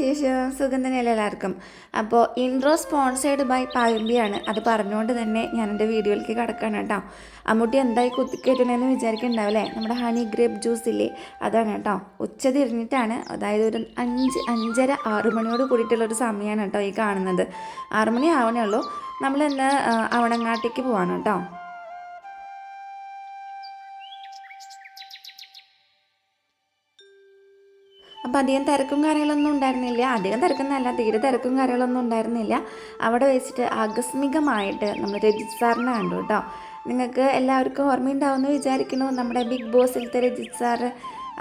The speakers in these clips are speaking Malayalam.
വിശേഷം സുഖം തന്നെയല്ലേ എല്ലാവർക്കും അപ്പോൾ ഇൻട്രോ സ്പോൺസേഡ് ബൈ പായമ്പിയാണ് അത് പറഞ്ഞുകൊണ്ട് തന്നെ ഞാൻ എന്റെ വീഡിയോയിലേക്ക് കിടക്കാണ് കേട്ടോ. അമ്മൂട്ടി എന്തായി കുത്തിക്കേറ്റണെന്ന് വിചാരിക്കുന്നുണ്ടാവില്ലേ നമ്മുടെ ഹണി ഗ്രേപ്പ് ജ്യൂസ് ഇല്ലേ? അതാണ് കേട്ടോ. ഉച്ച തിരിഞ്ഞിട്ടാണ് അതായത് ഒരു അഞ്ച് അഞ്ചര ആറ് മണിയോട് കൂടിയിട്ടുള്ള ഒരു സമയമാണ് കേട്ടോ ഈ കാണുന്നത്. ആറുമണി ആവണേ ഉള്ളൂ. ആ, അവണങ്ങാട്ടേക്ക് പോവാണ് കേട്ടോ. അപ്പം അധികം തിരക്കും കാര്യങ്ങളൊന്നും ഉണ്ടായിരുന്നില്ല. അധികം തിരക്കുന്നല്ല തീരെ തിരക്കും കാര്യങ്ങളൊന്നും ഉണ്ടായിരുന്നില്ല. അവിടെ വെച്ചിട്ട് ആകസ്മികമായിട്ട് നമ്മൾ രജിത് സാറിനെ കണ്ടു കേട്ടോ. നിങ്ങൾക്ക് എല്ലാവർക്കും ഓർമ്മയുണ്ടാവുമെന്ന് വിചാരിക്കുന്നു. നമ്മുടെ ബിഗ് ബോസിലത്തെ രജിത് സാർ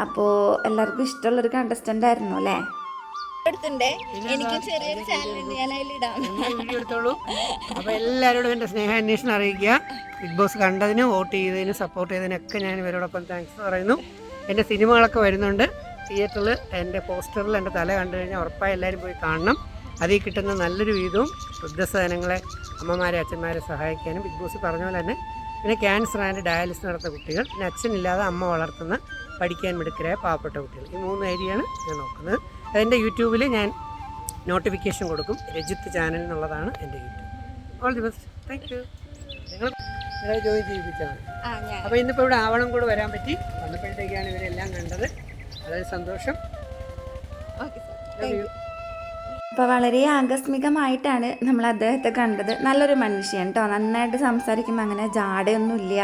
അപ്പോൾ എല്ലാവർക്കും ഇഷ്ടമുള്ളൊരു കണ്ടസ്റ്റന്റ് ആയിരുന്നു അല്ലേ? എടുത്തുണ്ടേ എനിക്ക് ചെറിയൊരു ചാനലുണ്ട് ഞാൻ അതിലിടാം വീഡിയോ എടുത്തോളൂ. അപ്പോൾ എല്ലാവരോടും എന്റെ സ്നേഹാന്വേഷണം അറിയിക്കുക. ബിഗ് ബോസ് കണ്ടതിനും വോട്ട് ചെയ്തതിനും സപ്പോർട്ട് ചെയ്തതിനൊക്കെ ഞാൻ ഇവരോടൊപ്പം താങ്ക്സ് പറയുന്നു. എന്റെ സിനിമകളൊക്കെ വരുന്നുണ്ട്. തിയേറ്ററിൽ എന്റെ പോസ്റ്ററിൽ എന്റെ തല കണ്ടു കഴിഞ്ഞാൽ ഉറപ്പായി എല്ലാവരും പോയി കാണണം. അതിൽ കിട്ടുന്ന നല്ലൊരു വീതവും വൃദ്ധസദനങ്ങളെ അമ്മമാരെ അച്ഛന്മാരെ സഹായിക്കാനും ബിഗ് ബോസ് പറഞ്ഞ പോലെ തന്നെ പിന്നെ ക്യാൻസർ ആൻഡ് ഡയാലിസിസ് നടത്തുന്ന കുട്ടികൾ പിന്നെ അച്ഛനില്ലാതെ അമ്മ വളർത്തുന്ന പഠിക്കാൻ മിടുക്കരായ പാവപ്പെട്ട കുട്ടികൾ. ഈ മൂന്ന് ഏരിയയാണ് ഞാൻ നോക്കുന്നത്. അതെന്റെ യൂട്യൂബിൽ ഞാൻ നോട്ടിഫിക്കേഷൻ കൊടുക്കും. രജിത്ത് ചാനൽ എന്നുള്ളതാണ് എന്റെ YouTube. All the best thank you നിങ്ങൾ നിങ്ങളെ ജോയിൻ ചെയ്യിപ്പിച്ചാണ് മതി. അപ്പോൾ ഇന്നിപ്പോൾ ഇവിടെ ആവണം കൂടെ വരാൻ പറ്റി. വന്നപ്പോഴത്തേക്കാണ് ഇവരെല്ലാം കണ്ടത്. വളരെ സന്തോഷം. Okay sir. അപ്പോൾ വളരെ ആകസ്മികമായിട്ടാണ് നമ്മൾ അദ്ദേഹത്തെ കണ്ടത്. നല്ലൊരു മനുഷ്യൻ കേട്ടോ നന്നായിട്ട് സംസാരിക്കുമ്പോൾ അങ്ങനെ ജാടയൊന്നുമില്ല.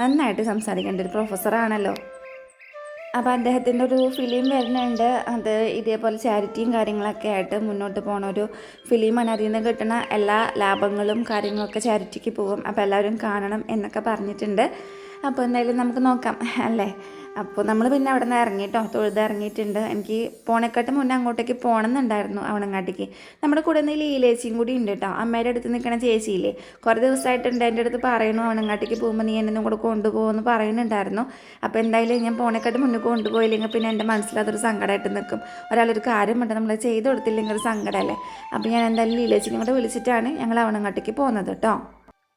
നന്നായിട്ട് സംസാരിക്കേണ്ട ഒരു പ്രൊഫസറാണല്ലോ അപ്പോൾ അദ്ദേഹത്തിന്റെ ഒരു ഫിലിം വരുന്നുണ്ട്. അത് ഇതേപോലെ ചാരിറ്റിയും കാര്യങ്ങളൊക്കെ ആയിട്ട് മുന്നോട്ട് പോണ ഒരു ഫിലിമാണ് അതിൽ നിന്ന് കിട്ടുന്ന എല്ലാ ലാഭങ്ങളും കാര്യങ്ങളൊക്കെ ചാരിറ്റിക്ക് പോകും. അപ്പോൾ എല്ലാവരും കാണണം എന്നൊക്കെ പറഞ്ഞിട്ടുണ്ട്. അപ്പോൾ എന്തായാലും നമുക്ക് നോക്കാം അല്ലേ? അപ്പോൾ നമ്മൾ പിന്നെ അവിടെ നിന്ന് ഇറങ്ങിയിട്ടോ തൊഴുത് ഇറങ്ങിയിട്ടുണ്ട്. എനിക്ക് പോണേക്കാട്ട് മുന്നേ അങ്ങോട്ടേക്ക് പോകണമെന്നുണ്ടായിരുന്നു അവണങ്ങാട്ടേക്ക് നമ്മുടെ കൂടെ നിന്ന് ലീലേച്ചിയും കൂടി ഉണ്ട് കേട്ടോ അമ്മയുടെ അടുത്ത് നിൽക്കണ ചേച്ചിയില്ലേ? കുറേ ദിവസമായിട്ടുണ്ട് എന്റെ അടുത്ത് പറയണു അവണങ്ങാട്ടേക്ക് പോകുമ്പോൾ നീ എന്നെ കൂടെ കൊണ്ടുപോകുമെന്ന് പറയുന്നുണ്ടായിരുന്നു. അപ്പോൾ എന്തായാലും ഞാൻ പോണേക്കാട്ട് മുന്നേ കൊണ്ടുപോയില്ലെങ്കിൽ പിന്നെ എന്റെ മനസ്സിൽ അതൊരു സങ്കടമായിട്ട് നിൽക്കും ഒരാളൊരു കാര്യമുണ്ട് നമ്മൾ ചെയ്ത് കൊടുത്തില്ലെങ്കിൽ ഒരു സങ്കടമല്ലേ അപ്പോൾ ഞാൻ എന്തായാലും ലീലേച്ചിനെ കൂടെ വിളിച്ചിട്ടാണ് ഞങ്ങൾ അവണങ്ങാട്ടേക്ക് പോകുന്നത് കേട്ടോ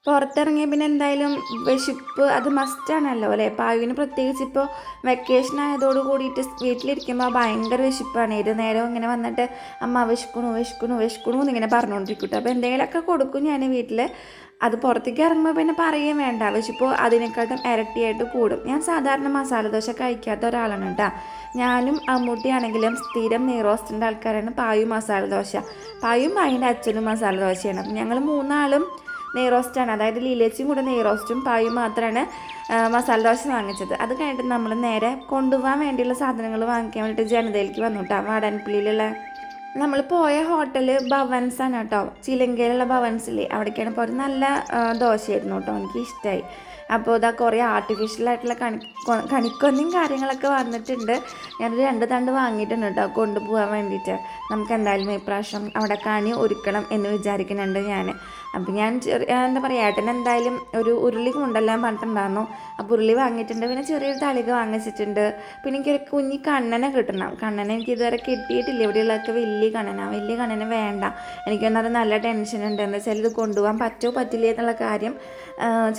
പുറത്തിറങ്ങിയ പിന്നെ എന്തായാലും വിശപ്പ് അത് മസ്റ്റാണല്ലോ അല്ലേ? പായുവിന് പ്രത്യേകിച്ച് ഇപ്പോൾ വെക്കേഷൻ ആയതോട് കൂടിയിട്ട് വീട്ടിലിരിക്കുമ്പോൾ ഭയങ്കര വിശപ്പാണ്. ഏത് നേരം ഇങ്ങനെ വന്നിട്ട് അമ്മ വിശക്കണു വിശക്കണു വിശക്കണു എന്നിങ്ങനെ പറഞ്ഞുകൊണ്ടിരിക്കും അപ്പോൾ എന്തെങ്കിലുമൊക്കെ കൊടുക്കും ഞാൻ വീട്ടിൽ അത് പുറത്തേക്ക് ഇറങ്ങുമ്പോൾ പിന്നെ പറയുകയും വേണ്ട. വിശപ്പോൾ അതിനെക്കാട്ടും ഇരട്ടിയായിട്ട് കൂടും. ഞാൻ സാധാരണ മസാല ദോശ കഴിക്കാത്ത ഒരാളാണ് കേട്ടോ ഞാനും അമ്മൂട്ടിയാണെങ്കിലും സ്ഥിരം നെയ്റോസ്റ്റിന്റെ ആൾക്കാരാണ് പായു മസാല ദോശ. പായും പായിന്റെ അച്ഛനും മസാല ദോശയാണ്. അപ്പം ഞങ്ങൾ മൂന്നാളും നെയ്റോസ്റ്റാണ്. അതായത് ലീലേച്ചിയും കൂടെ നെയ്റോസ്റ്റും പായും മാത്രമാണ് മസാല ദോശ വാങ്ങിച്ചത്. അത് കഴിഞ്ഞിട്ട് നമ്മൾ നേരെ കൊണ്ടുപോകാൻ വേണ്ടിയുള്ള സാധനങ്ങൾ വാങ്ങിക്കാൻ വേണ്ടിയിട്ട് ജനതയിലേക്ക് വന്നു കേട്ടോ വാടാൻപുള്ളിയിലുള്ള നമ്മൾ പോയ ഹോട്ടൽ ഭവൻസ് ആണ് കേട്ടോ. ചിലങ്കയിലുള്ള ഭവൻസില്ലേ. അവിടേക്കാണ് പോയത്. നല്ല ദോശയായിരുന്നു കേട്ടോ എനിക്ക് ഇഷ്ടമായി അപ്പോൾ ഇതാ കുറേ ആർട്ടിഫിഷ്യൽ ആയിട്ടുള്ള കണി കണിക്കൊന്നും കാര്യങ്ങളൊക്കെ വന്നിട്ടുണ്ട്. ഞാൻ രണ്ട് തണ്ട് വാങ്ങിയിട്ടുണ്ട് കേട്ടോ കൊണ്ടുപോകാൻ വേണ്ടിയിട്ട്. നമുക്ക് എന്തായാലും ഇപ്രാവശ്യം അവിടെ കണി ഒരുക്കണം എന്ന് വിചാരിക്കുന്നുണ്ട് ഞാൻ അപ്പം ഞാൻ ചെറിയ എന്താ പറയുക ഏട്ടൻ എന്തായാലും ഒരു ഉരുളി കൊണ്ടെല്ലാം പറഞ്ഞിട്ടുണ്ടായിരുന്നു. അപ്പോൾ ഉരുളി വാങ്ങിയിട്ടുണ്ട്. പിന്നെ ചെറിയൊരു തളിക വാങ്ങിച്ചിട്ടുണ്ട്. പിന്നെ എനിക്കൊരു കുഞ്ഞി കണ്ണനെ കിട്ടണം. കണ്ണനെ എനിക്ക് ഇതുവരെ കിട്ടിയിട്ടില്ല. ഇവിടെയുള്ളതൊക്കെ വലിയ കണ്ണന. വലിയ കണ്ണനെ വേണ്ട. എനിക്കൊന്നത് നല്ല ടെൻഷൻ ഉണ്ട്. എന്ന് വെച്ചാൽ ഇത് കൊണ്ടുപോകാൻ പറ്റുമോ പറ്റില്ലേ എന്നുള്ള കാര്യം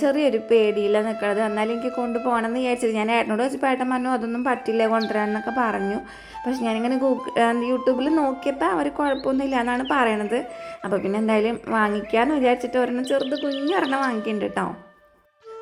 ചെറിയൊരു പേടിയില്ല നിൽക്കുന്നത് എന്നാലും എനിക്ക് കൊണ്ടുപോകണം എന്ന് വിചാരിച്ചത് ഞാൻ ഏട്ടനോട് വെച്ചപ്പോൾ ഏട്ടൻ പറഞ്ഞു അതൊന്നും പറ്റില്ല കൊണ്ടുവരാൻ എന്നൊക്കെ പറഞ്ഞു. പക്ഷെ ഞാനിങ്ങനെ ഗൂഗിൾ യൂട്യൂബിൽ നോക്കിയപ്പോൾ അവർ കുഴപ്പമൊന്നുമില്ല എന്നാണ് പറയണത്. അപ്പോൾ പിന്നെ എന്തായാലും വാങ്ങിക്കാമെന്ന് വിചാരിച്ചിട്ട് ഒരെണ്ണം ചെറുത് കുഞ്ഞൊരെണ്ണം വാങ്ങിക്കുന്നുണ്ട്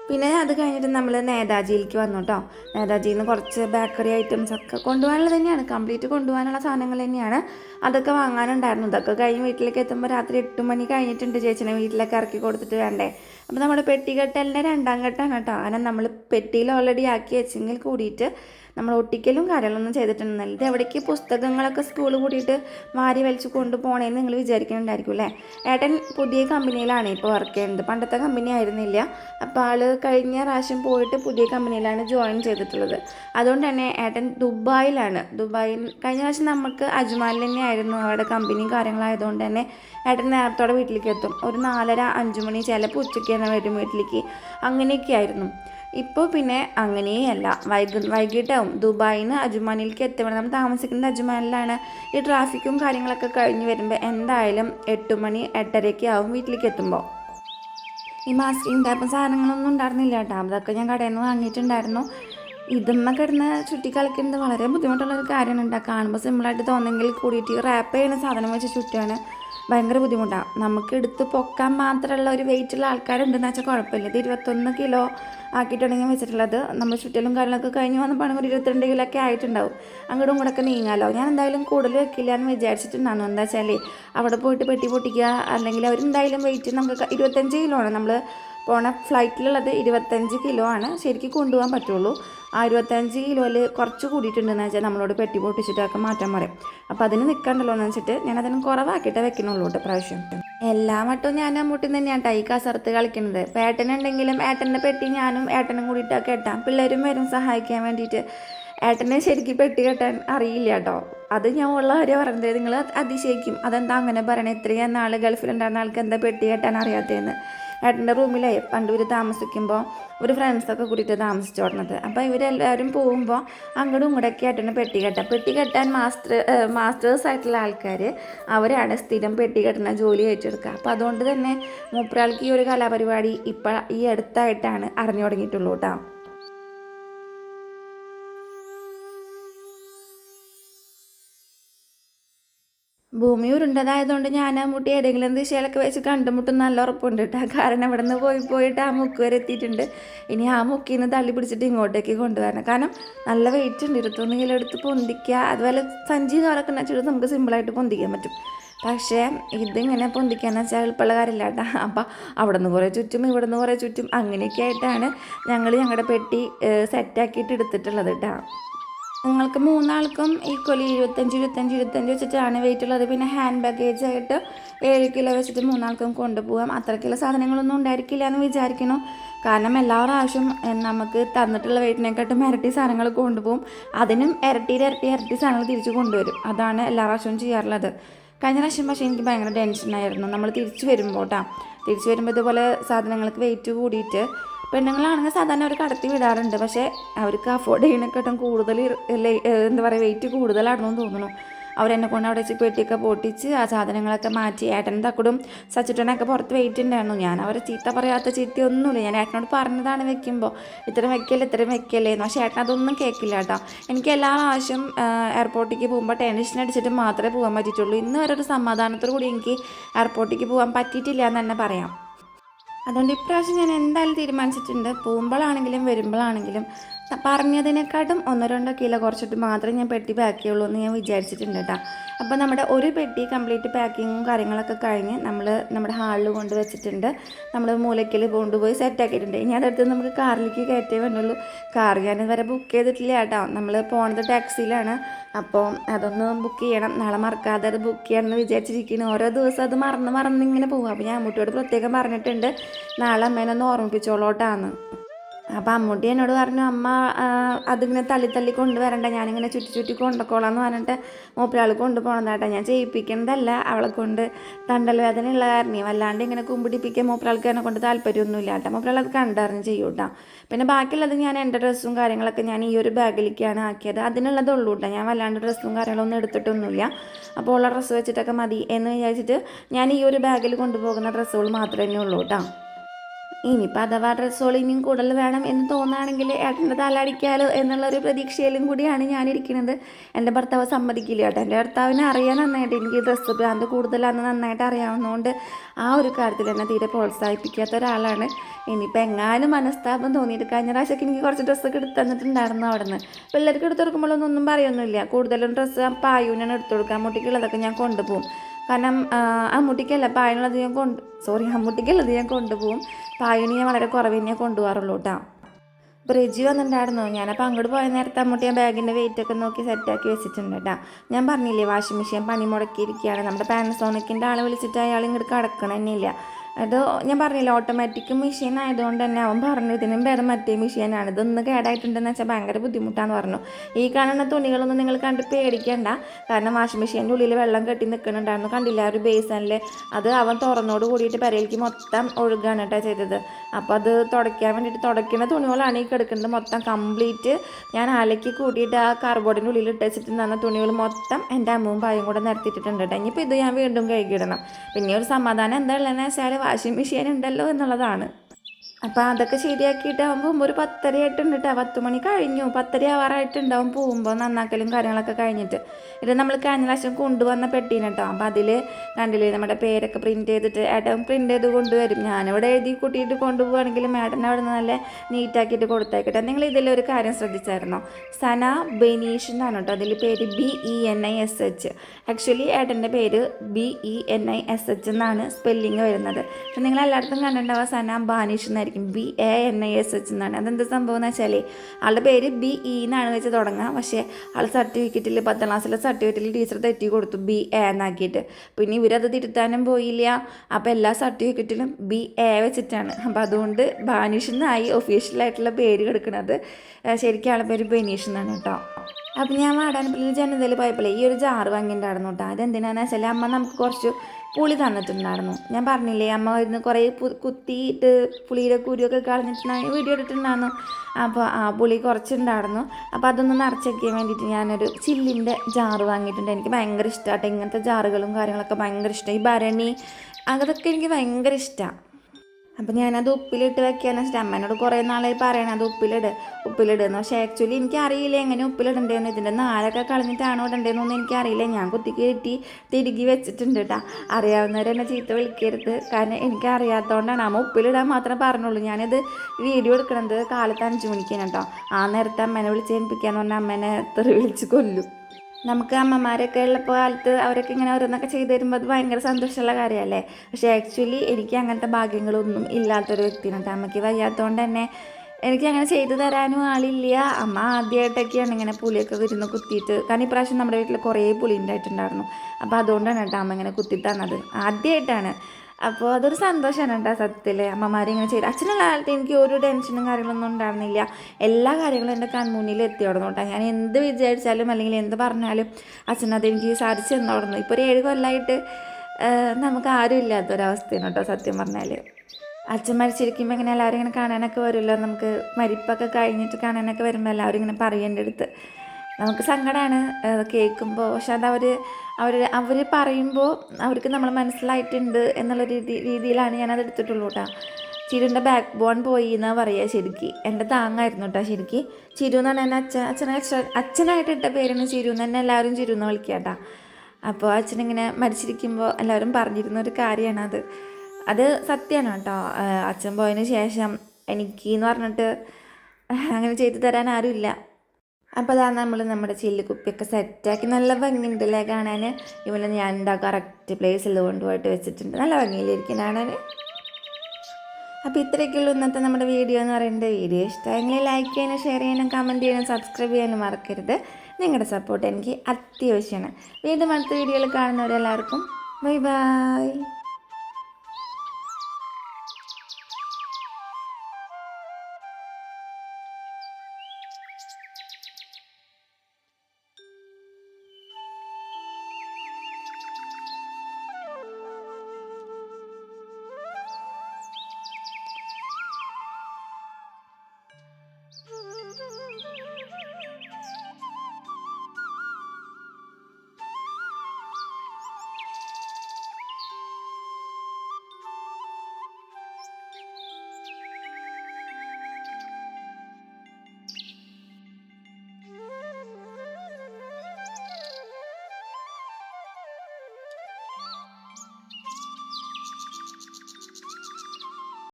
പിന്നെ അത് കഴിഞ്ഞിട്ട് നമ്മൾ നേതാജിയിലേക്ക് വന്നു കേട്ടോ നേതാജിയിൽ നിന്ന് കുറച്ച് ബേക്കറി ഐറ്റംസ് ഒക്കെ കൊണ്ടുപോകാനുള്ളത് തന്നെയാണ്. കംപ്ലീറ്റ് കൊണ്ടുപോകാനുള്ള സാധനങ്ങൾ തന്നെയാണ്. അതൊക്കെ വാങ്ങാനുണ്ടായിരുന്നു. ഇതൊക്കെ കഴിഞ്ഞ് വീട്ടിലേക്ക് എത്തുമ്പോൾ രാത്രി എട്ട് മണി കഴിഞ്ഞിട്ടുണ്ട് ചേച്ചിനെ വീട്ടിലേക്ക് ഇറക്കി കൊടുത്തിട്ട് വേണ്ടേ. അപ്പോൾ നമ്മുടെ പെട്ടികെട്ടലിന്റെ രണ്ടാം ഘട്ടമാണ് കേട്ടോ കാരണം നമ്മൾ പെട്ടിയിൽ ഓൾറെഡി ആക്കി വെച്ചെങ്കിൽ കൂടിയിട്ട് നമ്മൾ ഒട്ടിക്കലും കാര്യങ്ങളൊന്നും ചെയ്തിട്ടുണ്ടെന്നില്ല ഇത് എവിടേക്ക് പുസ്തകങ്ങളൊക്കെ സ്കൂൾ കൂടിയിട്ട് വാരി വലിച്ച് കൊണ്ടുപോകണേന്ന് നിങ്ങൾ വിചാരിക്കുന്നുണ്ടായിരിക്കും അല്ലേ? ഏട്ടൻ പുതിയ കമ്പനിയിലാണ് ഇപ്പോൾ വർക്ക് ചെയ്യുന്നത്. പണ്ടത്തെ കമ്പനി ആയിരുന്നില്ല. അപ്പോൾ ആൾ കഴിഞ്ഞ പ്രാവശ്യം പോയിട്ട് പുതിയ കമ്പനിയിലാണ് ജോയിൻ ചെയ്തിട്ടുള്ളത്. അതുകൊണ്ട് തന്നെ ഏട്ടൻ ദുബായിലാണ്. ദുബായിൽ കഴിഞ്ഞ പ്രാവശ്യം നമുക്ക് അജ്മാലിൽ തന്നെയായിരുന്നു അവിടെ കമ്പനിയും കാര്യങ്ങളായതുകൊണ്ട് തന്നെ ഏട്ടൻ നേരത്തോടെ വീട്ടിലേക്ക് എത്തും. ഒരു നാലര അഞ്ച് മണി ചിലപ്പോൾ ഉച്ചയ്ക്ക് തന്നെ വരും വീട്ടിലേക്ക്. അങ്ങനെയൊക്കെ ആയിരുന്നു ഇപ്പോൾ പിന്നെ അങ്ങനെയല്ല. വൈകു വൈകിട്ടാവും. ദുബായിൽ നിന്ന് അജുമാനിലേക്ക് എത്തണം നമ്മൾ താമസിക്കുന്നത് അജുമാനിലാണ് ഈ ട്രാഫിക്കും കാര്യങ്ങളൊക്കെ കഴിഞ്ഞ് വരുമ്പോൾ എന്തായാലും എട്ട് മണി എട്ടരയ്ക്ക് ആവും വീട്ടിലേക്ക് എത്തുമ്പോൾ. ഈ മാസ്കിങ് ടൈപ്പ് സാധനങ്ങളൊന്നും ഉണ്ടായിരുന്നില്ല കേട്ടോ. അതൊക്കെ ഞാൻ കടയിൽ നിന്ന് വാങ്ങിയിട്ടുണ്ടായിരുന്നു. ഇതമ്മ കിടന്ന് ചുറ്റിക്കളിക്കുന്നത് വളരെ ബുദ്ധിമുട്ടുള്ള ഒരു കാര്യമാണ്. കേട്ടോ കാണുമ്പോൾ സിമ്പിളായിട്ട് തോന്നെങ്കിൽ കൂടിയിട്ട് റാപ്പ് ചെയ്യുന്ന സാധനം വെച്ച് ചുറ്റാണ് ഭയങ്കര ബുദ്ധിമുട്ടാണ് നമുക്ക് എടുത്ത് പൊക്കാൻ മാത്രമുള്ള ഒരു വെയിറ്റുള്ള ആൾക്കാരുണ്ടെന്ന് വെച്ചാൽ കുഴപ്പമില്ല. ഇത് ഇരുപത്തൊന്ന് കിലോ ആക്കിയിട്ടുണ്ടെങ്കിൽ വെച്ചിട്ടുള്ളത്. നമ്മൾ ചുറ്റലും കാര്യങ്ങളൊക്കെ കഴിഞ്ഞ് വന്നപ്പോൾ ഒരു ഇരുപത്തിരണ്ട് കിലോ ഒക്കെ ആയിട്ടുണ്ടാവും. അങ്ങോട്ടും ഇങ്ങോട്ടൊക്കെ നീങ്ങാലോ? ഞാൻ എന്തായാലും കൂടുതൽ വെക്കില്ല എന്ന് വിചാരിച്ചിട്ടുണ്ടാകും എന്താ വെച്ചാൽ അവിടെ പോയിട്ട് പെട്ടി പൊട്ടിക്കുക അല്ലെങ്കിൽ അവരെന്തായാലും വെയിറ്റ് നമുക്ക് ഇരുപത്തഞ്ച് കിലോ ആണ്. നമ്മൾ പോണ ഫ്ലൈറ്റിലുള്ളത് ഇരുപത്തഞ്ച് കിലോ ആണ്. ശരിക്കും കൊണ്ടുപോകാൻ പറ്റുള്ളൂ. ആ ഇരുപത്തഞ്ച് കിലോയിൽ കുറച്ച് കൂടിയിട്ടുണ്ടെന്ന് വെച്ചാൽ നമ്മളോട് പെട്ടി പൊട്ടിച്ചിട്ടൊക്കെ മാറ്റാൻ പറയും. അപ്പോൾ അതിന് നിൽക്കണ്ടല്ലോ എന്ന് വെച്ചിട്ട് ഞാൻ അതിന് കുറവാക്കിയിട്ട് വെക്കണുള്ളൂ കേട്ടോ പ്രാവശ്യം എല്ലാ മട്ടും ഞാൻ അമ്മൂട്ടി തന്നെയാണ് ടൈ കസർത്ത് കളിക്കുന്നത് ഇപ്പം ഏട്ടനുണ്ടെങ്കിലും ഏട്ടന്റെ പെട്ടി ഞാനും ഏട്ടനും കൂടിയിട്ടൊക്കെ കെട്ടാം. പിള്ളേരും വരും സഹായിക്കാൻ വേണ്ടിയിട്ട്. ഏട്ടനെ ശരിക്കും പെട്ടി കെട്ടാൻ അറിയില്ല കേട്ടോ അത് ഞാൻ ഉള്ള കാര്യം പറഞ്ഞത് നിങ്ങൾ അതിശയിക്കും. അതെന്താ അങ്ങനെ പറയണേ? ഇത്രയും നാൾ ഗൾഫിലുണ്ടായിരുന്ന ആൾക്ക് എന്താ പെട്ടി കെട്ടാൻ അറിയാത്തതെന്ന് ഏട്ടന്റെ റൂമിലേ പണ്ട് ഇവർ താമസിക്കുമ്പോൾ ഒരു ഫ്രണ്ട്സൊക്കെ കൂടിയിട്ട് താമസിച്ചു തുടങ്ങുന്നത് അപ്പോൾ ഇവരെല്ലാവരും പോകുമ്പോൾ അങ്ങോട്ടും ഇങ്ങോട്ടൊക്കെ ഏട്ടന് പെട്ടി കെട്ടാം. പെട്ടി കെട്ടാൻ മാസ്റ്റർ മാസ്റ്റേഴ്സ് ആയിട്ടുള്ള ആൾക്കാർ അവരാണ് സ്ഥിരം പെട്ടി കെട്ടുന്ന ജോലി ഏറ്റെടുക്കുക. അപ്പോൾ അതുകൊണ്ട് തന്നെ മൂപ്പരാൾക്ക് ഈ ഒരു കലാപരിപാടി ഇപ്പം ഈ അടുത്തായിട്ടാണ് അറിഞ്ഞു തുടങ്ങിയിട്ടുള്ളൂ കേട്ടോ ഭൂമി ഉരുണ്ടതായതുകൊണ്ട് ഞാൻ ആ മുട്ടി ഏതെങ്കിലും ദിശയിലൊക്കെ വെച്ച് കണ്ടുമുട്ടും നല്ല ഉറപ്പുണ്ട് കേട്ടോ. കാരണം ഇവിടെ നിന്ന് പോയി പോയിട്ട് ആ മുക്ക് വരെ എത്തിയിട്ടുണ്ട്. ഇനി ആ മുക്കിൽ നിന്ന് തള്ളി പിടിച്ചിട്ട് ഇങ്ങോട്ടേക്ക് കൊണ്ടുവരണം. കാരണം നല്ല വെയിറ്റ് ഉണ്ട്. ഇരുപത്തൊന്ന് കിലോ എടുത്ത് പൊന്തിക്കുക അതുപോലെ സഞ്ചി കാലൊക്കെ വെച്ചിട്ട് നമുക്ക് സിമ്പിളായിട്ട് പൊന്തിക്കാൻ പറ്റും. പക്ഷേ ഇതിങ്ങനെ പൊന്തിക്കാന്ന് വെച്ചാൽ എളുപ്പമുള്ള കാര്യമില്ല കേട്ടോ. അപ്പം അവിടെ നിന്ന് കുറേ ചുറ്റും ഇവിടെ നിന്ന് കുറേ ചുറ്റും അങ്ങനെയൊക്കെ ആയിട്ടാണ് ഞങ്ങൾ ഞങ്ങളുടെ പെട്ടി സെറ്റാക്കിയിട്ട് എടുത്തിട്ടുള്ളത് കേട്ടോ. നിങ്ങൾക്ക് മൂന്നാൾക്കും ഈക്വലി ഇരുപത്തഞ്ച് ഇരുപത്തഞ്ച് ഇരുപത്തഞ്ച് വെച്ചിട്ടാണ് വെയിറ്റ് ഉള്ളത്. പിന്നെ ഹാൻഡ് ബാഗേജ് ആയിട്ട് ഏഴ് കിലോ വെച്ചിട്ട് മൂന്നാൾക്കും കൊണ്ടുപോകാം. അത്രയ്ക്കുള്ള സാധനങ്ങളൊന്നും ഉണ്ടായിരിക്കില്ല എന്ന് വിചാരിക്കുന്നു. കാരണം എല്ലാ പ്രാവശ്യം നമുക്ക് തന്നിട്ടുള്ള വെയിറ്റിനെക്കാട്ടും ഇരട്ടി സാധനങ്ങൾ കൊണ്ടുപോകും. അതിനും ഇരട്ടിയിൽ ഇരട്ടി ഇരട്ടി സാധനങ്ങൾ തിരിച്ച് കൊണ്ടുവരും. അതാണ് എല്ലാ പ്രാവശ്യവും ചെയ്യാറുള്ളത്. കഴിഞ്ഞ പ്രാവശ്യം പക്ഷേ എനിക്ക് ഭയങ്കര ടെൻഷനായിരുന്നു നമ്മൾ തിരിച്ച് വരുമ്പോട്ടാ കേട്ടോ തിരിച്ച് വരുമ്പോൾ ഇതുപോലെ സാധനങ്ങൾക്ക് വെയിറ്റ് കൂടിയിട്ട് പെണ്ണുങ്ങളാണെങ്കിൽ സാധാരണ അവർ കടത്തി വിടാറുണ്ട്. പക്ഷേ അവർക്ക് അഫോർഡ് ചെയ്യണക്കെട്ടും കൂടുതൽ എന്താ പറയുക വെയിറ്റ് കൂടുതലാണെന്ന് തോന്നുന്നു. അവരെന്നെ കൊണ്ട് അവിടെ വെച്ച് പെട്ടിയൊക്കെ പൊട്ടിച്ച് ആ സാധനങ്ങളൊക്കെ മാറ്റി ഏട്ടനും തക്കടും സച്ചിട്ടനൊക്കെ പുറത്ത് വെയിറ്റ് ഉണ്ടായിരുന്നു. ഞാൻ അവരെ ചീത്ത പറയാത്ത ചീത്തയൊന്നുമില്ല ഞാൻ ഏട്ടനോട് പറഞ്ഞതാണ് വെക്കുമ്പോൾ ഇത്രയും വെക്കല്ലേ ഇത്രയും വെക്കല്ലേ? എന്ന്. പക്ഷേ ഏട്ടൻ അതൊന്നും കേൾക്കില്ല കേട്ടോ. എനിക്ക് എല്ലാ പ്രാവശ്യം എയർപോർട്ടിലേക്ക് പോകുമ്പോൾ ടെൻഷൻ അടിച്ചിട്ട് മാത്രമേ പോകാൻ പറ്റിയിട്ടുള്ളൂ. ഇന്ന് വരെ ഒരു സമാധാനത്തോടു കൂടി എനിക്ക് എയർപോർട്ടിലേക്ക് പോകാൻ പറ്റിയിട്ടില്ല എന്ന് തന്നെ പറയാം. അതുകൊണ്ട് ഇപ്രാവശ്യം ഞാൻ എന്തായാലും തീരുമാനിച്ചിട്ടുണ്ട്. പോകുമ്പോഴാണെങ്കിലും വരുമ്പോഴാണെങ്കിലും പറഞ്ഞതിനെക്കാട്ടും ഒന്നോ രണ്ടോ കിലോ കുറച്ചിട്ട് മാത്രമേ ഞാൻ പെട്ടി പാക്ക് ചെയ്യുള്ളൂ എന്ന് ഞാൻ വിചാരിച്ചിട്ടുണ്ട് കേട്ടോ അപ്പോൾ നമ്മുടെ ഒരു പെട്ടി കംപ്ലീറ്റ് പാക്കിങ്ങും കാര്യങ്ങളൊക്കെ കഴിഞ്ഞ് നമ്മൾ നമ്മുടെ ഹാളിൽ കൊണ്ട് വെച്ചിട്ടുണ്ട്. നമ്മൾ മൂലയ്ക്കൽ കൊണ്ടുപോയി സെറ്റ് ആക്കിയിട്ടുണ്ട്. ഇനി അതെടുത്ത് നമുക്ക് കാറിലേക്ക് കയറ്റേ വേണ്ടുള്ളൂ കാർ ഞാൻ ഇതുവരെ ബുക്ക് ചെയ്തിട്ടില്ല കേട്ടോ നമ്മൾ പോണത് ടാക്സിയിലാണ് അപ്പോൾ അതൊന്ന് ബുക്ക് ചെയ്യണം. നാളെ മറക്കാതെ അത് ബുക്ക് ചെയ്യണം എന്ന് വിചാരിച്ചിരിക്കുന്നു ഓരോ ദിവസം അത് മറന്ന് മറന്ന് ഇങ്ങനെ പോകും അപ്പോൾ ഞാൻ അമ്മൂട്ടിയോട് പ്രത്യേകം പറഞ്ഞിട്ടുണ്ട്. നാളെ അമ്മേനെ ഒന്ന് ഓർമ്മിപ്പിച്ചോളോട്ടാന്ന്. അപ്പോൾ അമ്മൂട്ടി എന്നോട് പറഞ്ഞു അമ്മ അതിങ്ങനെ തള്ളി തള്ളി കൊണ്ടുവരണ്ട ഞാനിങ്ങനെ ചുറ്റി ചുറ്റി കൊണ്ടുപോകോളാം എന്ന് പറഞ്ഞിട്ട് മൂപ്പരാൾ കൊണ്ടുപോകണതാട്ടെ ഞാൻ ചെയ്യിപ്പിക്കേണ്ടതല്ല അവളെ കൊണ്ട് തണ്ടൽ വേദന ഉള്ള കാരണം. വല്ലാണ്ട് ഇങ്ങനെ കുമ്പിടിപ്പിക്കാൻ മൂപ്പരാൾക്ക് എന്നെ കൊണ്ട് താല്പര്യമൊന്നുമില്ല കേട്ടോ മൂപ്പരാൾ അത് കണ്ടറിഞ്ഞ് ചെയ്യും കേട്ടോ പിന്നെ ബാക്കിയുള്ളത് ഞാൻ എന്റെ ഡ്രസ്സും കാര്യങ്ങളൊക്കെ ഞാൻ ഈ ഒരു ബാഗിലേക്കാണ് ആക്കിയത്. അതിനുള്ളതുള്ളൂ കേട്ടോ ഞാൻ വല്ലാണ്ട് ഡ്രസ്സും കാര്യങ്ങളൊന്നും എടുത്തിട്ടൊന്നുമില്ല. അപ്പോൾ ഉള്ള ഡ്രസ്സ് വെച്ചിട്ടൊക്കെ മതി എന്ന് വിചാരിച്ചിട്ട് ഞാൻ ഈ ഒരു ബാഗിൽ കൊണ്ടുപോകുന്ന ഡ്രസ്സുകൾ മാത്രമേ ഉള്ളൂ കേട്ടോ ഇനിയിപ്പോൾ അഥവാ ഡ്രസ്സുകൾ ഇനിയും കൂടുതൽ വേണം എന്ന് തോന്നുകയാണെങ്കിൽ ഏട്ടന്റെ തലടിക്കാലോ എന്നുള്ളൊരു പ്രതീക്ഷയിലും കൂടിയാണ് ഞാനിരിക്കുന്നത്. എന്റെ ഭർത്താവ് സമ്മതിക്കില്ല കേട്ടോ. എന്റെ ഭർത്താവിനെ അറിയാൻ നന്നായിട്ട് എനിക്ക് ഡ്രസ്സ് ഭ്രാന്ത് കൂടുതലാണെന്ന് നന്നായിട്ട് അറിയാവുന്നതുകൊണ്ട് ആ ഒരു കാര്യത്തിൽ എന്നെ തീരെ പ്രോത്സാഹിപ്പിക്കാത്ത ഒരാളാണ്. ഇനിയിപ്പോൾ എങ്ങാനും മനസ്താപം തോന്നിയിട്ട് കഴിഞ്ഞ പ്രാവശ്യമൊക്കെ എനിക്ക് കുറച്ച് ഡ്രസ്സൊക്കെ എടുത്ത് തന്നിട്ടുണ്ടായിരുന്നു അവിടെ നിന്ന് പിള്ളേർക്ക് എടുത്തു കൊടുക്കുമ്പോഴൊന്നും ഒന്നും പറയൊന്നുമില്ല. കൂടുതലും ഡ്രസ്സ് പായൂനാണ് എടുത്തു കൊടുക്കാൻ മുട്ടിക്കുള്ളതൊക്കെ ഞാൻ കൊണ്ടുപോകും. കാരണം അമ്മൂട്ടിക്കല്ല പായനുള്ളത് അധികം കൊണ്ട് സോറി അമ്മൂട്ടിക്കുള്ളത് ഞാൻ കൊണ്ടുപോകും പായണിയെ വളരെ കുറവിനെ കൊണ്ടുപോകാറുള്ളൂ കേട്ടോ അപ്പോൾ റെജി വന്നിട്ടുണ്ടായിരുന്നു. ഞാനപ്പോൾ അങ്ങോട്ട് പോയ നേരത്തെ അമ്മൂട്ടി ഞാൻ ബാഗിന്റെ വെയിറ്റ് ഒക്കെ നോക്കി സെറ്റാക്കി വെച്ചിട്ടുണ്ട് കേട്ടോ ഞാൻ പറഞ്ഞില്ലേ വാഷിംഗ് മെഷീൻ പണി മുടക്കിയിരിക്കുകയാണ്. നമ്മുടെ പാനസോണിക്കിന്റെ ആളെ വിളിച്ചിട്ട് അയാൾ ഇങ്ങോട്ട് കടക്കണമെന്നില്ല അത് ഞാൻ പറഞ്ഞില്ല ഓട്ടോമാറ്റിക് മെഷീൻ ആയതുകൊണ്ട് തന്നെ അവൻ പറഞ്ഞു ഇതിനും വേറെ മറ്റേ മെഷീനാണ് ഇതൊന്ന് കേടായിട്ടുണ്ടെന്ന് വെച്ചാൽ ഭയങ്കര ബുദ്ധിമുട്ടാന്ന് പറഞ്ഞു. ഈ കാണുന്ന തുണികളൊന്നും നിങ്ങൾ കണ്ട് പേടിക്കണ്ട. കാരണം വാഷിംഗ് മെഷീന്റെ ഉള്ളിൽ വെള്ളം കെട്ടി നിൽക്കുന്നുണ്ടായിരുന്നു കണ്ടില്ല ഒരു ബേസണിൽ അത് അവൻ തുറന്നോട് കൂടിയിട്ട് പെരയിലേക്ക് മൊത്തം ഒഴുകാണ് കേട്ടോ ചെയ്തത്. അപ്പോൾ അത് തുടയ്ക്കാൻ വേണ്ടിയിട്ട് തുടയ്ക്കുന്ന തുണികളാണ് ഈ കിടക്കുന്നത്. മൊത്തം കംപ്ലീറ്റ് ഞാൻ അലക്കി കൂട്ടിയിട്ട് ആ കാർബോർഡിന്റെ ഉള്ളിൽ ഇട്ട് വെച്ചിട്ട് നിന്ന തുണികൾ മൊത്തം എന്റെ അമ്മവും പായും കൂടെ നിരത്തിയിട്ടുണ്ട് കേട്ടോ. ഇനിയിപ്പോൾ ഇത് ഞാൻ വീണ്ടും കഴുകിയിടണം. പിന്നെ ഒരു സമാധാനം എന്താ ഉള്ളതെന്ന് വെച്ചാൽ വാഷിംഗ് മെഷീൻ ഉണ്ടല്ലോ എന്നുള്ളതാണ്. അപ്പോൾ അതൊക്കെ ശരിയാക്കിയിട്ടാകുമ്പോൾ ഒരു പത്തര ആയിട്ടുണ്ട് കേട്ടോ പത്ത് മണി കഴിഞ്ഞു. പത്തര ആവാറായിട്ടുണ്ടാവും പോകുമ്പോൾ നന്നാക്കലും കാര്യങ്ങളൊക്കെ കഴിഞ്ഞിട്ട്. ഇത് നമ്മൾ കഴിഞ്ഞ പ്രാവശ്യം കൊണ്ടുവന്ന പെട്ടീന് കേട്ടോ അപ്പോൾ അതിൽ കണ്ടില്ലേ നമ്മുടെ പേരൊക്കെ പ്രിന്റ് ചെയ്തിട്ട് ഏട്ടൻ പ്രിന്റ് ചെയ്ത് കൊണ്ടുവരും. ഞാനിവിടെ എഴുതി കൂട്ടിയിട്ട് കൊണ്ടുപോവുകയാണെങ്കിൽ മേഡൻ അവിടെ നിന്ന് നല്ല നീറ്റാക്കിയിട്ട് കൊടുത്തേക്കട്ടെ നിങ്ങൾ ഇതിലൊരു കാര്യം ശ്രദ്ധിച്ചായിരുന്നോ? സന ബെനീഷ് എന്നാണ് കേട്ടോ അതിൽ പേര് B E N I S H. Actually ഏട്ടന്റെ പേര് B E N I S H എന്നാണ് സ്പെല്ലിങ് വരുന്നത്. പക്ഷെ നിങ്ങൾ എല്ലായിടത്തും കണ്ടിട്ടുണ്ടാവുക Sana Banish B A N I S H എന്നാണ്. അതെന്ത് സംഭവം എന്ന് വെച്ചാൽ ആളുടെ പേര് ബി ഇ എന്നാണ് വെച്ച് തുടങ്ങാം. പക്ഷേ ആൾ സർട്ടിഫിക്കറ്റിൽ പത്താം ക്ലാസ്സിലെ സർട്ടിഫിക്കറ്റിൽ ടീച്ചർ തെറ്റി കൊടുത്തു ബി എ എന്നാക്കിയിട്ട്. പിന്നെ ഇവരത് തിരുത്താനും പോയില്ല. അപ്പോൾ എല്ലാ സർട്ടിഫിക്കറ്റിലും ബി എ വെച്ചിട്ടാണ്. അപ്പോൾ അതുകൊണ്ട് ബാനിഷ് എന്നായി ഒഫീഷ്യലായിട്ടുള്ള പേര് കിടക്കുന്നത് ശരിക്കും ആളുടെ പേര് ബെനീഷ് എന്നാണ് കേട്ടോ. അപ്പം ഞാൻ വാടാനപ്പള്ളിയിൽ ജനതയിൽ പോയപ്പോഴേ ഈ ഒരു ജാറ് വാങ്ങിയിട്ടുണ്ടായിരുന്നു കേട്ടോ. അതെന്തിനാണെന്ന് വെച്ചാൽ അമ്മ നമുക്ക് കുറച്ച് പുളി തന്നിട്ടുണ്ടായിരുന്നു. ഞാൻ പറഞ്ഞില്ലേ അമ്മ ഇന്ന് കുറേ കുത്തിയിട്ട് പുളിയുടെ കുരുവൊക്കെ കളഞ്ഞിട്ടുണ്ടായി വീഡിയോ എടുത്തിട്ടുണ്ടായിരുന്നു അപ്പോൾ ആ പുളി കുറച്ചുണ്ടായിരുന്നു. അപ്പോൾ അതൊന്ന് നിറച്ചൊക്കെ വേണ്ടിയിട്ട് ഞാനൊരു ചില്ലിന്റെ ജാറ് വാങ്ങിയിട്ടുണ്ട്. എനിക്ക് ഭയങ്കര ഇഷ്ടമാട്ടോ ഇങ്ങനത്തെ ജാറുകളും കാര്യങ്ങളൊക്കെ ഭയങ്കര ഇഷ്ടം. ഈ ഭരണി അതൊക്കെ എനിക്ക് ഭയങ്കര ഇഷ്ടമാണ് അപ്പം ഞാനത് ഉപ്പിലിട്ട് വെക്കാന്ന് വെച്ചിട്ട് അമ്മേനോട് കുറേ നാളായി പറയണം അത് ഉപ്പിലിട് ഉപ്പിലിടുന്നു. പക്ഷേ ആക്ച്വലി എനിക്ക് അറിയില്ല എങ്ങനെ ഉപ്പിലിടണ്ടേന്ന്. ഇതിന്റെ നാരൊക്കെ കളഞ്ഞിട്ടാണോ ഇടണ്ടേന്നൊന്നും എനിക്കറിയില്ല. ഞാൻ കുത്തി കയറ്റി തിരികെ വെച്ചിട്ടുണ്ട് കേട്ടോ അറിയാവുന്നവരെന്നെ ചീത്ത വിളിക്കരുത്. കാരണം എനിക്ക് അറിയാത്തതുകൊണ്ടാണ് അമ്മ ഉപ്പിലിടാൻ മാത്രമേ പറഞ്ഞുള്ളൂ. ഞാനിത് വീഡിയോ എടുക്കണത് കാലത്ത് അഞ്ച് മണിക്കാണ് കേട്ടോ ആ നേരത്തെ അമ്മേനെ വിളിച്ച് ഏൽപ്പിക്കാന്ന് പറഞ്ഞാൽ അമ്മേനെ തെറി വിളിച്ച് കൊല്ലും. നമുക്ക് അമ്മമാരൊക്കെ ഉള്ളപ്പോൾ കാലത്ത് അവരൊക്കെ ഇങ്ങനെ ഓരോന്നൊക്കെ ചെയ്തു തരുമ്പോൾ അത് ഭയങ്കര സന്തോഷമുള്ള കാര്യമല്ലേ? പക്ഷേ ആക്ച്വലി എനിക്ക് അങ്ങനത്തെ ഭാഗ്യങ്ങളൊന്നും ഇല്ലാത്തൊരു വ്യക്തിയാണ് അമ്മയ്ക്ക് വയ്യാത്തതുകൊണ്ട് തന്നെ എനിക്ക് അങ്ങനെ ചെയ്തു തരാനും ആളില്ല. അമ്മ ആദ്യമായിട്ടൊക്കെയാണ് ഇങ്ങനെ പുളിയൊക്കെ വരുന്ന് കുത്തിയിട്ട് കാരണം ഇപ്രാവശ്യം നമ്മുടെ വീട്ടിൽ കുറേ പുളി ഉണ്ടായിട്ടുണ്ടായിരുന്നു. അപ്പോൾ അതുകൊണ്ടാണ് കേട്ടോ അമ്മ ഇങ്ങനെ കുത്തി തന്നത്. ആദ്യമായിട്ടാണ് അപ്പോൾ അതൊരു സന്തോഷമാണ് കേട്ടോ സത്യത്തിൽ അമ്മമാരിങ്ങനെ ചെയ്ത്. അച്ഛനുള്ള കാലത്ത് എനിക്ക് ഒരു ടെൻഷനും കാര്യങ്ങളൊന്നും ഉണ്ടായിരുന്നില്ല. എല്ലാ കാര്യങ്ങളും എന്റെ കൺമുന്നിൽ എത്തി തുടർന്നു കേട്ടോ ഞാൻ എന്ത് വിചാരിച്ചാലും അല്ലെങ്കിൽ എന്ത് പറഞ്ഞാലും അച്ഛനത് എനിക്ക് സാധിച്ചു തന്നു തുടർന്നു ഇപ്പോൾ ഒരു ഏഴ് കൊല്ലമായിട്ട് നമുക്ക് ആരും ഇല്ലാത്തൊരവസ്ഥയാണ് കേട്ടോ സത്യം പറഞ്ഞാൽ അച്ഛൻ മരിച്ചിരിക്കുമ്പോൾ ഇങ്ങനെ എല്ലാവരും ഇങ്ങനെ കാണാനൊക്കെ വരുമല്ലോ. നമുക്ക് മരിപ്പൊക്കെ കഴിഞ്ഞിട്ട് കാണാനൊക്കെ വരുമ്പോൾ എല്ലാവരും ഇങ്ങനെ പറയേണ്ട അടുത്ത് നമുക്ക് സങ്കടമാണ് കേൾക്കുമ്പോൾ പക്ഷെ അത് അവർ അവർ അവർ പറയുമ്പോൾ അവർക്ക് നമ്മൾ മനസ്സിലായിട്ടുണ്ട് എന്നുള്ള രീതി രീതിയിലാണ് ഞാനത് എടുത്തിട്ടുള്ളൂ കേട്ടോ ചിരുന്റെ ബാക്ക് ബോൺ പോയി എന്നാ പറയുക ശരിക്ക്. എന്റെ താങ്ങായിരുന്നു കേട്ടോ ശരിക്ക്. ചിരു എന്നാണ് എന്റെ അച്ഛൻ അച്ഛനെ അച്ഛനായിട്ട് ഇട്ട പേരാണ് ചിരു എന്ന് തന്നെ എല്ലാവരും ചിരു എന്ന് വിളിക്കുക അപ്പോൾ അച്ഛനിങ്ങനെ മരിച്ചിരിക്കുമ്പോൾ എല്ലാവരും പറഞ്ഞിരുന്ന ഒരു കാര്യമാണ് അത് അത് സത്യമാണ് കേട്ടോ അച്ഛൻ പോയതിന് ശേഷം എനിക്ക് എന്ന് പറഞ്ഞിട്ട് അങ്ങനെ ചെയ്തു തരാൻ ആരുമില്ല. അപ്പോൾ അതാ നമ്മൾ നമ്മുടെ ചില്ല് കുപ്പിയൊക്കെ സെറ്റാക്കി നല്ല ഭംഗിയുണ്ടല്ലേ കാണാൻ? ഇവനെ ഞാൻ എന്താ കറക്റ്റ് പ്ലേസിൽ കൊണ്ടുപോയിട്ട് വെച്ചിട്ടുണ്ട്. നല്ല ഭംഗിയിലിരിക്കും കാണാൻ. അപ്പോൾ ഇത്രയൊക്കെയുള്ളൂ ഇന്നത്തെ നമ്മുടെ വീഡിയോ എന്ന് പറയുന്നത്. വീഡിയോ ഇഷ്ടമെങ്കിൽ ലൈക്ക് ചെയ്യാനും ഷെയർ ചെയ്യാനും കമന്റ് ചെയ്യാനും സബ്സ്ക്രൈബ് ചെയ്യാനും മറക്കരുത്. നിങ്ങളുടെ സപ്പോർട്ട് എനിക്ക് അത്യാവശ്യമാണ്. വീണ്ടും അടുത്ത വീഡിയോയിൽ കാണുന്നവരെല്ലാവർക്കും ബൈ ബൈ